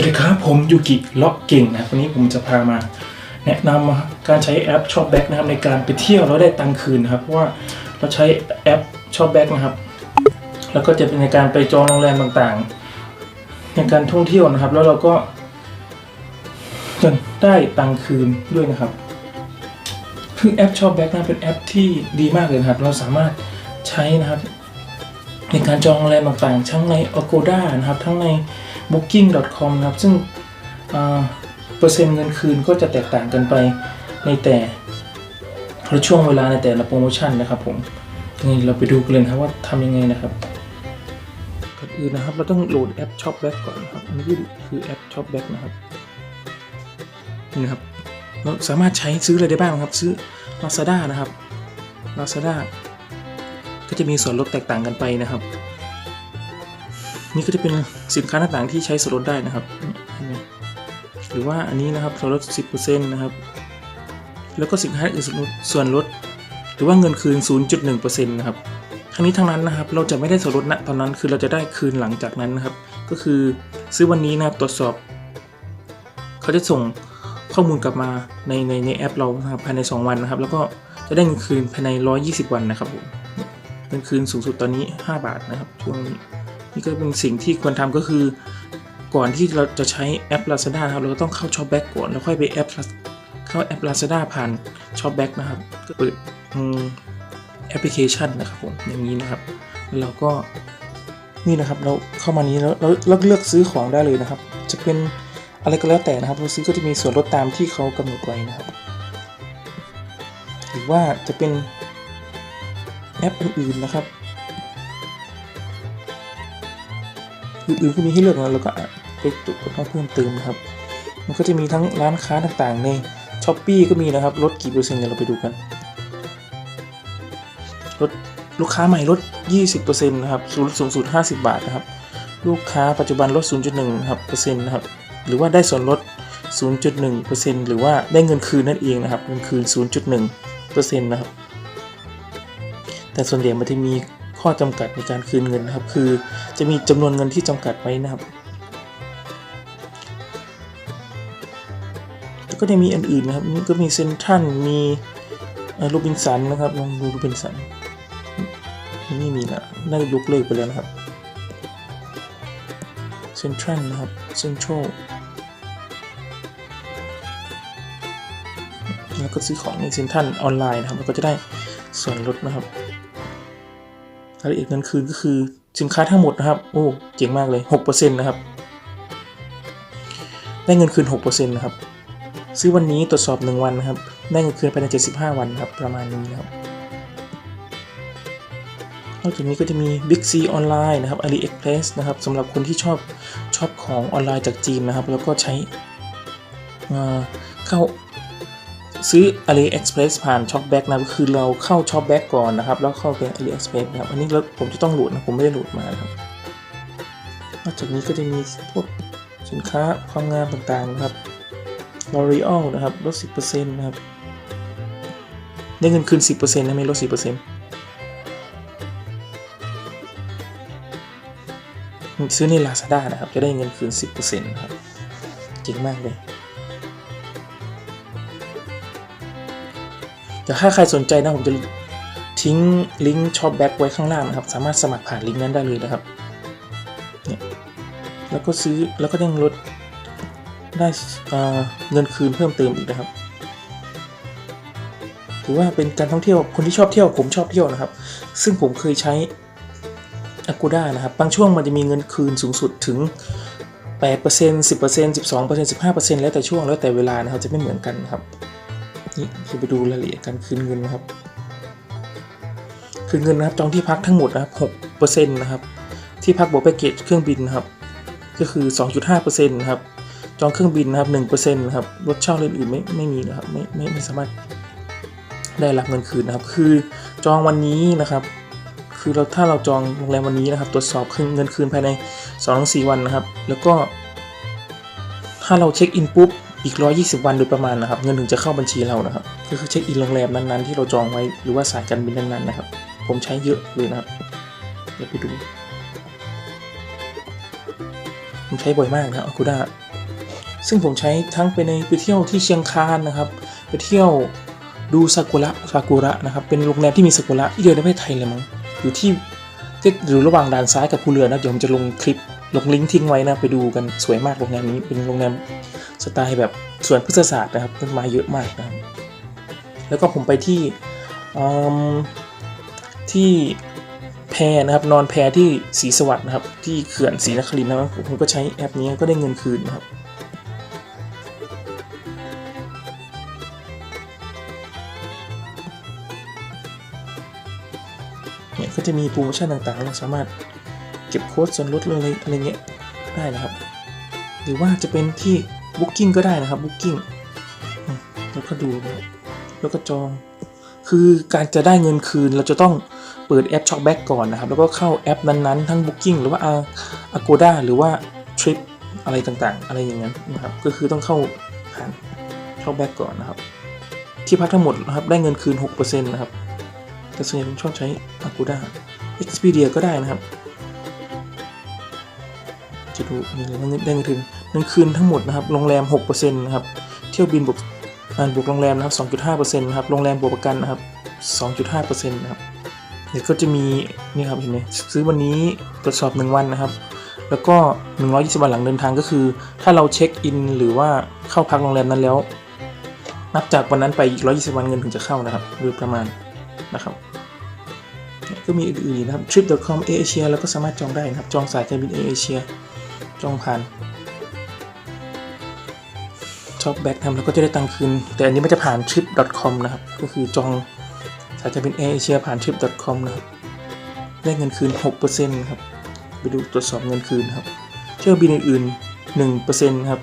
วัสดีครับผมยูกิล็อกเก่งนะครับวันนี้ผมจะพามาแนะนำการใช้แอปช็อปแบ็กนะครับในการไปเที่ยวแล้วได้ตังคืนนะครับ เพราะว่าเราใช้แอปช็อปแบ็กนะครับ แล้วก็จะเป็นในการไปจองโรงแรมต่างๆ ในการท่องเที่ยวนะครับ แล้วเราก็จะได้ตังคืนด้วยนะครับ คือแอปช็อปแบ็กนะเป็นแอปที่ดีมากเลยนะครับ เราสามารถใช้นะครับ ในการจองโรงแรมต่างๆ ทั้งใน Agoda นะครับ ทั้งใน booking.com นะครับ ซึ่งเปอร์เซ็นต์เงินคืนก็จะแตกต่างกันไปในแต่ละช่วงเวลาในแต่ละโปรโมชั่นนะครับผมยังไงเราไปดูกันเลยครับว่าทำยังไงนะครับก่อนอื่นนะครับ เราต้องโหลดแอป Shopback ก่อนนะครับอันนี้คือแอป Shopback นะครับนี่นะครับเราสามารถใช้ซื้ออะไรได้บ้างนะครับ ซื้อ Lazada นะครับ Lazada ก็จะมีส่วนลดแตกต่างกันไปนะครับ นี่ก็จะเป็นสินค้าต่างๆที่ใช้ส่วนลดได้นะครับเห็นไหมหรือว่าอันนี้นะครับส่วนลด 10%นะครับ แล้วก็สินค้าอื่นส่วนลดส่วนลด หรือว่าเงินคืน 0.1%นะครับทั้งนี้ทั้งนั้นนะครับ เราจะไม่ได้ส่วนลดณตอนนั้นคือเราจะได้คืนหลังจากนั้นนะครับ ก็คือซื้อวันนี้นะครับตรวจสอบ เขาจะส่งข้อมูลกลับมาในในในแอปเรานะครับภายใน 2 วันนะครับ แล้วก็จะได้เงินคืนภายใน 120 วันนะครับผม เงินคืนสูงสุดตอนนี้ 5 บาทนะครับช่วงนี้นี่ก็เป็นสิ่งที่ควรทำก็คือ ก่อนที่เราจะใช้แอป Lazada ครับเราก็ต้องเข้า Shopback ก่อนแล้วค่อยไปแอปเข้าแอป Lazada ผ่าน Shopback นะครับก็เปิดแอปพลิเคชันนะครับผมอย่างนี้นะครับแล้วก็นี่นะครับเราเข้ามานี้แล้วเราเราเลือกซื้อของได้เลยนะครับ จะเป็นอะไรก็แล้วแต่นะครับเราซื้อก็จะมีส่วนลดตามที่เขากำหนดไว้นะครับ หรือว่าจะเป็น แอปอื่นๆนะครับอื่นๆก็มีให้เลือกนะแล้วก็ไปตุกดเพิ่มเติมนะครับ มันก็จะมีทั้งร้านค้าต่างๆในช้อปปีก็มีนะครับลดกี่เปอร์เซ็นต์เดี๋ยวเราไปดูกันลดลูกค้าใหม่ลด 20%นะครับสูงสูงสุด 50 บาทนะครับ ลูกค้าปัจจุบันลด 0.1ครับเปอร์เซ็นต์นะครับ หรือว่าได้ส่วนลด 0.1%หรือว่าได้เงินคืนนั่นเองนะครับ เงินคืน 0.1%นะครับ แต่ส่วนใหญ่มันจะมีข้อจำกัดในการคืนเงินนะครับ คือจะมีจำนวนเงินที่จำกัดไว้นะครับ แล้วก็จะมีอันอื่นนะครับนี่ก็มีเซนทรันมีโรบินสันนะครับลองดูโรบินสันนี่มีแล้วน่าจะยกเลิกไปแล้วนะครับเซนทรัลนะครับเซ็นทรัลแล้วก็ซื้อของในเซ็นทรัลออนไลน์นะครับแล้วก็จะได้ส่วนลดนะครับ รายละเอียดเงินคืนก็คือสินค้าทั้งหมดนะครับ โอ้ เจ๋งมากเลย 6%นะครับ ได้เงินคืน 6%นะครับ ซื้อวันนี้ตรวจสอบ 1 วันนะครับ ได้เงินคืนภายใน 75 วันครับ ประมาณนี้นะครับนอกจากนี้ก็จะมี Big C ออนไลน์นะครับ AliExpress นะครับสำหรับคนที่ชอบชอบของออนไลน์จากจีนนะครับ แล้วก็ใช้เข้า ซื้อ AliExpress ผ่าน Shopback นะคือเราเข้า Shopback ก่อนนะครับ แล้วเข้าเป็น AliExpress นะครับอันนี้เราผมจะต้องโหลดนะผมไม่ได้โหลดมานะครับนอกจากนี้ก็จะมีพวกสินค้าความงามต่างๆนะครับ L'Oreal นะครับลด 10%นะครับได้เงินคืน 10%นะไม่ลด 10%ซื้อใน Lazada นะครับ จะได้เงินคืน 10%นะครับเจ๋งมากเลย แต่ถ้าใครสนใจนะผมจะทิ้งลิงก์ช็อปแบ็กไว้ข้างล่างนะครับ สามารถสมัครผ่านลิงก์นั้นได้เลยนะครับเนี่ยแล้วก็ซื้อแล้วก็ยังลดได้เงินคืนเพิ่มเติมอีกนะครับถือว่าเป็นการท่องเที่ยวคนที่ชอบเที่ยวผมชอบเที่ยวนะครับ ซึ่งผมเคยใช้ Agoda นะครับ บางช่วงมันจะมีเงินคืนสูงสุดถึง 8% 10% 12% 15%แล้วแต่ช่วงแล้วแต่เวลานะครับจะไม่เหมือนกันนะครับ นี่คือไปดูรายละเอียดการคืนเงินนะครับ คืนเงินนะครับจองที่พักทั้งหมดนะครับ6%นะครับ ที่พักบวกแพ็กเกจเครื่องบินนะครับ ก็คือ2.5%นะครับ จองเครื่องบินนะครับ1%นะครับรถเช่าเรือนอื่นไม่ไม่มีนะครับไม่ไม่ไม่สามารถได้รับเงินคืนนะครับ คือจองวันนี้นะครับ คือเราถ้าเราจองโรงแรมวันนี้นะครับ ตรวจสอบคืนเงินคืนภายใน2-4วันนะครับ แล้วก็ ถ้าเราเช็คอินปุ๊บ อีก 120 วันโดยประมาณนะครับ เงินถึงจะเข้าบัญชีเรานะครับ ก็คือเช็คอินโรงแรมนั้นๆที่เราจองไว้หรือว่าสายการบินนั้นๆนะครับ ผมใช้เยอะเลยนะครับ เดี๋ยวไปดู ผมใช้บ่อยมากนะครับ Agoda ซึ่งผมใช้ทั้งไปในไปเที่ยวที่เชียงคานนะครับ ไปเที่ยวดูซากุระซากุระนะครับ เป็นโรงแรมที่มีซากุระที่เดียวในประเทศไทยเลยมั้ง อยู่ที่ที่อยู่ระหว่างด่านซ้ายกับภูเรือนะ เดี๋ยวผมจะลงคลิป ลงลิงก์ทิ้งไว้นะ ไปดูกันสวยมากโรงแรมนี้ เป็นโรงแรม สไตล์แบบสวนพฤกษศาสตร์นะครับต้นไม้เยอะมากนะครับแล้วก็ผมไปที่ที่แพนะครับนอนแพที่ศรีสวัสดิ์นะครับ ที่เขื่อนศรีนครินทร์นะครับผมก็ใช้แอปนี้ก็ได้เงินคืนนะครับเนี่ยก็จะมีโปรโมชั่นต่างๆ เราสามารถเก็บโค้ดส่วนลดอะไรอะไรเงี้ยได้นะครับ หรือว่าจะเป็นที่ Booking ก็ได้นะครับ Booking แล้วก็ดูแล้วก็จอง คือการจะได้เงินคืนเราจะต้องเปิดแอป Shopback ก่อนนะครับ แล้วก็เข้าแอปนั้นๆ ทั้ง Booking หรือว่า Agoda หรือว่า Trip อะไรต่างๆ อะไรอย่างนั้นนะครับ ก็คือต้องเข้าผ่าน Shopback ก่อนนะครับ ที่พักทั้งหมดนะครับได้เงินคืน 6%นะครับ แต่ส่วนใหญ่ผมชอบใช้ Agoda Expedia ก็ได้นะครับ จะดูนี่เลยว่าได้เงินคืน เงินคืนทั้งหมดนะครับ โรงแรม 6%นะครับ เที่ยวบินบวกบวกโรงแรมนะครับ 2.5%นะครับ โรงแรมบวกประกันนะครับ 2.5%นะครับ เดี๋ยวก็จะมีนี่ครับเห็นไหมซื้อวันนี้ตรวจสอบ 1 วันนะครับ แล้วก็ 120 วันหลังเดินทางก็คือ ถ้าเราเช็คอินหรือว่าเข้าพักโรงแรมนั้นแล้ว นับจากวันนั้นไปอีก 120 วันเงินถึงจะเข้านะครับ โดยประมาณนะครับก็มีอื่นๆนะครับ trip.com Asia แล้วก็สามารถจองได้นะครับ จองสายการบิน Asia จองผ่าน ช็อปแบ็กทำแล้วก็จะได้ตังค์คืน แต่อันนี้มันจะผ่าน trip.com นะครับ ก็คือจองสายการบิน Asia ผ่าน trip.com นะครับ ได้เงินคืน6%นะครับ ไปดูตรวจสอบเงินคืนนะครับ เที่ยวบินอื่นๆ1%นะครับ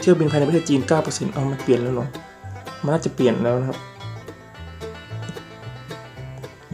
เที่ยวบินภายในประเทศจีน 9%เอามันเปลี่ยนแล้วหรอ มันน่าจะเปลี่ยนแล้วนะครับ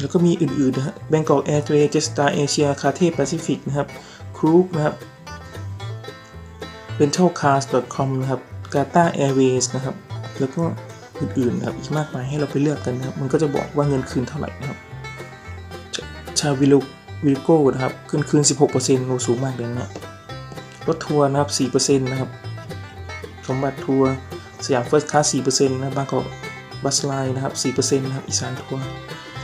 แล้วก็มีอื่นๆนะฮะ Bangkok Airways Jetstar Asia Cathay Pacific นะครับ Cruise นะครับ rentalcars.com นะครับ Qatar Airways นะครับ แล้วก็อื่นๆนะครับอีกมากมายให้เราไปเลือกกันนะครับ มันก็จะบอกว่าเงินคืนเท่าไหร่นะครับ ชาวิลวิลโก้นะครับคืนคืน 16%โลสูงมากเลยนะรถทัวร์นะครับ 4%นะครับ สมบัติทัวร์สยามเฟิร์สคลาส 4%นะครับบางกอกบัสไลน์นะครับ 4%นะครับอีสานทัวร์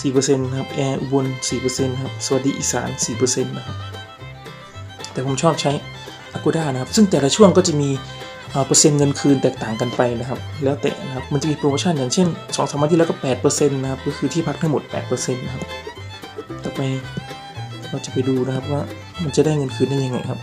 4%นะครับแอร์อุบล4%นะครับสวัสดีอีสาน 4%นะครับ แต่ผมชอบใช้ Agoda นะครับ ซึ่งแต่ละช่วงก็จะมีเปอร์เซ็นต์เงินคืนแตกต่างกันไปนะครับ แล้วแต่นะครับ มันจะมีโปรโมชั่นอย่างเช่น2อสามวันที่แล้วก็8%นะครับ ก็คือที่พักทั้งหมด8%นะครับ ต่อไปเราจะไปดูนะครับว่ามันจะได้เงินคืนได้ยังไงครับ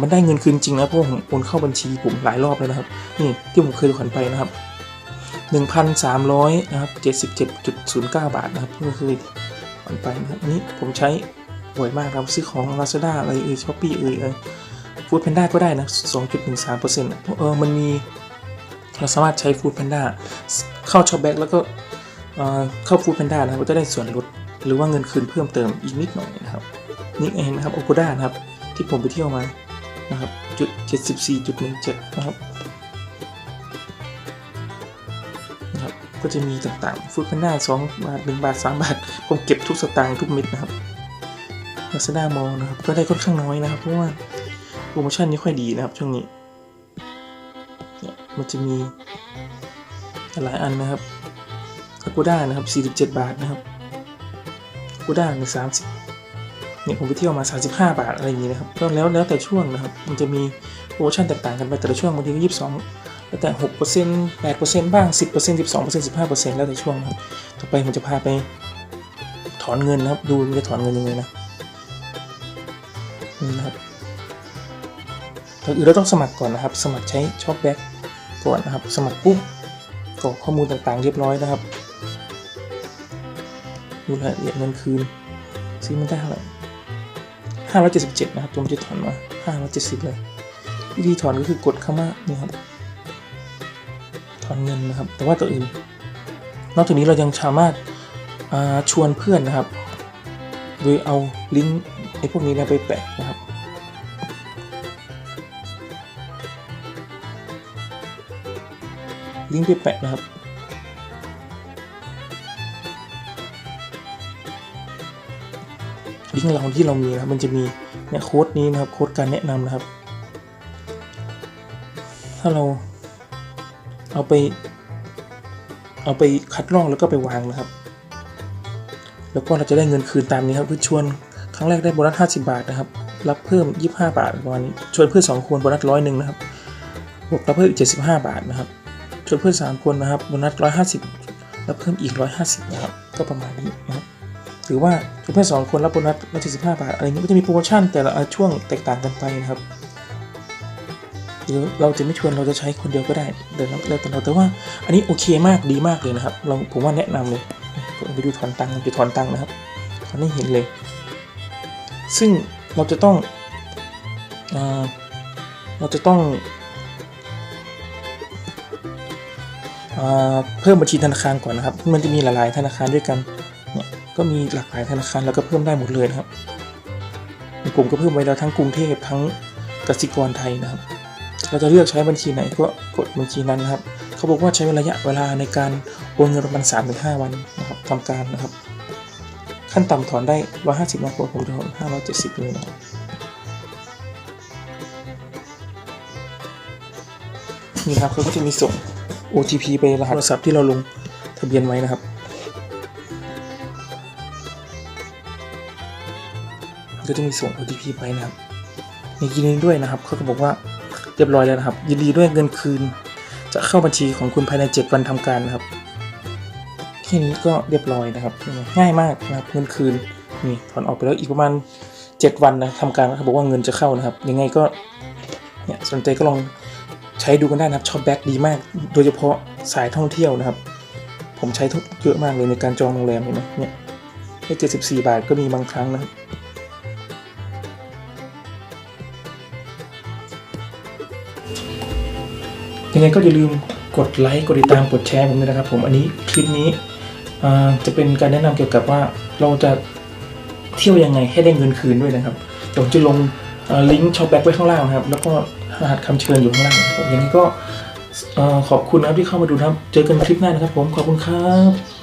มันได้เงินคืนจริงนะเพราะผมโอนเข้าบัญชีผมหลายรอบแล้วนะครับ นี่ที่ผมเคยถอนไปนะครับ 1,300นะครับ77.09 บาทนะครับก็คือถอนไปนะครับ อันนี้ผมใช้ บ่อยมากครับ ซื้อของ Lazada อะไรเอ่ยช้อปปี้เอ่ยเอ่ยฟู้ดแพนด้าก็ได้นะ 2.13%เออมันมีเราสามารถใช้ฟู้ดแพนด้าเข้าช็อปแบ็กแล้วก็เอ่อเข้าฟู้ดแพนด้านะครับก็จะได้ส่วนลดหรือว่าเงินคืนเพิ่มเติมอีกนิดหน่อยนะครับนี่เองนะครับโอ g ด้านะครับ ที่ผมไปเที่ยวมานะครับจุดเจ็ดสิบสี่จุดหนึ่งเจ็ดนะครับนะครับ ก็จะมีต่างๆฟู้ดแพนด้าสองบาทหนึ่งบาทสามบาท ผมเก็บทุกสตางค์ทุกเม็ดนะครับ ลาซาด้ามอลนะครับ ก็ได้ค่อนข้างน้อยนะครับ เพราะว่าโปรโมชั่นนี้ค่อยดีนะครับ ช่วงนี้เนี่ยมันจะมีหลายอันนะครับ Agoda นะครับ 47 บาทนะครับ Agoda ใน30เนี่ยผมไปเที่ยวมา 35 บาทอะไรอย่างนี้นะครับก็แล้วแล้วแต่ช่วงนะครับ มันจะมีโปรโมชั่นแตกต่างกันไปแต่ละช่วงบางทีก็22แล้วแต่6% 8%บ้าง10% 12% 15%แล้วแต่ช่วงนะครับ ต่อไปผมจะพาไปถอนเงินนะครับ ดูมันจะถอนเงินยังไงนะ ก่อนอื่นเราต้องสมัครก่อนนะครับ สมัครใช้ช็อปแบ็กก่อนนะครับ สมัครปุ๊บกรอกข้อมูลต่างๆ เรียบร้อยนะครับดูรายละเอียดเงินคืนซื้อมันได้เท่าไหร่ห้าร้อยเจ็ดสิบเจ็ดนะครับผมจะถอนมาห้าร้อยเจ็ดสิบเลย วิธีถอนก็คือกดคำว่านี่ครับ ถอนเงินนะครับ แต่ว่าตัวอื่น นอกจากนี้เรายังสามารถชวนเพื่อนนะครับ โดยเอาลิงก์ไอ้พวกนี้นยไปแปะนะครับ ลิงก์ไปแปะนะครับเลิงก์เราที่เรามีนะครับมันจะมีเนี่ยโค้ดนี้นะครับโค้ดการแนะนำนะครับ ถ้าเราเอาไป เอาไปคัดลอกแล้วก็ไปวางนะครับ แล้วก็เราจะได้เงินคืนตามนี้ครับคือชวนครั้งแรกได้โบนัส 50 บาทนะครับ รับเพิ่ม 25 บาทประมาณนี้ชวนเพื่อน2คนโบนัสร้อยหนึ่งนะครับบวกรับเพิ่มอีก 75 บาทนะครับ ชวนเพื่อน3คนนะครับโบนัส150รับเพิ่มอีก 150นะครับก็ประมาณนี้นะครับหรือว่าชวนเพื่อน2คนรับโบนัส175บาทอะไรนี้ก็จะมีโปรโมชั่นแต่ละช่วงแตกต่างกันไปนะครับหรือเราจะไม่ชวนเราจะใช้คนเดียวก็ได้เดี๋ยวแล้วแต่เราแต่ว่าอันนี้โอเคมากดีมากเลยนะครับ เราผมว่าแนะนำเลยผมไปดูถอนตังค์ไปถอนตังค์นะครับถอนให้เห็นเลย ซึ่งเราจะต้องเราจะต้อง เพิ่มบัญชีธนาคารก่อนนะครับ มันจะมีหลายๆธนาคารด้วยกัน เนี่ยก็มีหลากหลายธนาคารแล้วก็เพิ่มได้หมดเลยนะครับผมก็เพิ่มไว้แล้วทั้งกรุงเทพทั้งกสิกรไทยนะครับ เราจะเลือกใช้บัญชีไหนก็กดบัญชีนั้นนะครับ เขาบอกว่าใช้ระยะเวลาในการโอนเงินประมาณ3-5ถึงวันนะครับทำการนะครับ ขั้นต่ำถอนได้150นะครับผมถอน570เลยนะครับนี่ครับเขาก็จะมีส่ง OTP ไปรหัสโทรศัพท์ที่เราลงทะเบียนไว้นะครับ ก็จะมีส่ง OTP ไปนะครับมียินดีด้วยนะครับเขาก็บอกว่าเรียบร้อยแล้วนะครับ ยินดีด้วยเงินคืน จะเข้าบัญชีของคุณภายใน 7 วันทำการนะครับแค่นี้ก็เรียบร้อยนะครับ ง่ายมากนะครับเงินคืนนี่ถอนออกไปแล้วอีกประมาณ 7 วันนะทำการเขาบอกว่าเงินจะเข้านะครับ ยังไงก็เนี่ยสนใจก็ลอง ใช้ดูกันได้นะครับชอบแบ็กดีมาก โดยเฉพาะสายท่องเที่ยวนะครับ ผมใช้ทุกเยอะมากเลยในการจองโรงแรมเห็นไหมเนี่ยแค่74บาทก็มีบางครั้งนะครับยังไงก็อย่าลืมกดไลค์กดติดตามกดแชร์ผมด้วยนะครับ ผมอันนี้คลิปนี้จะเป็นการแนะนำเกี่ยวกับว่าเราจะเที่ยวยังไงให้ได้เงินคืนด้วยนะครับเดี๋ยวผมจะลงลิงก์ช็อปแบ็กไว้ข้างล่างนะครับ แล้วก็ รหัสคำเชิญอยู่ข้างล่างผมอย่างนี้ก็ขอบคุณนะครับที่เข้ามาดูนะครับ เจอกันคลิปหน้านะครับ ผมขอบคุณครับ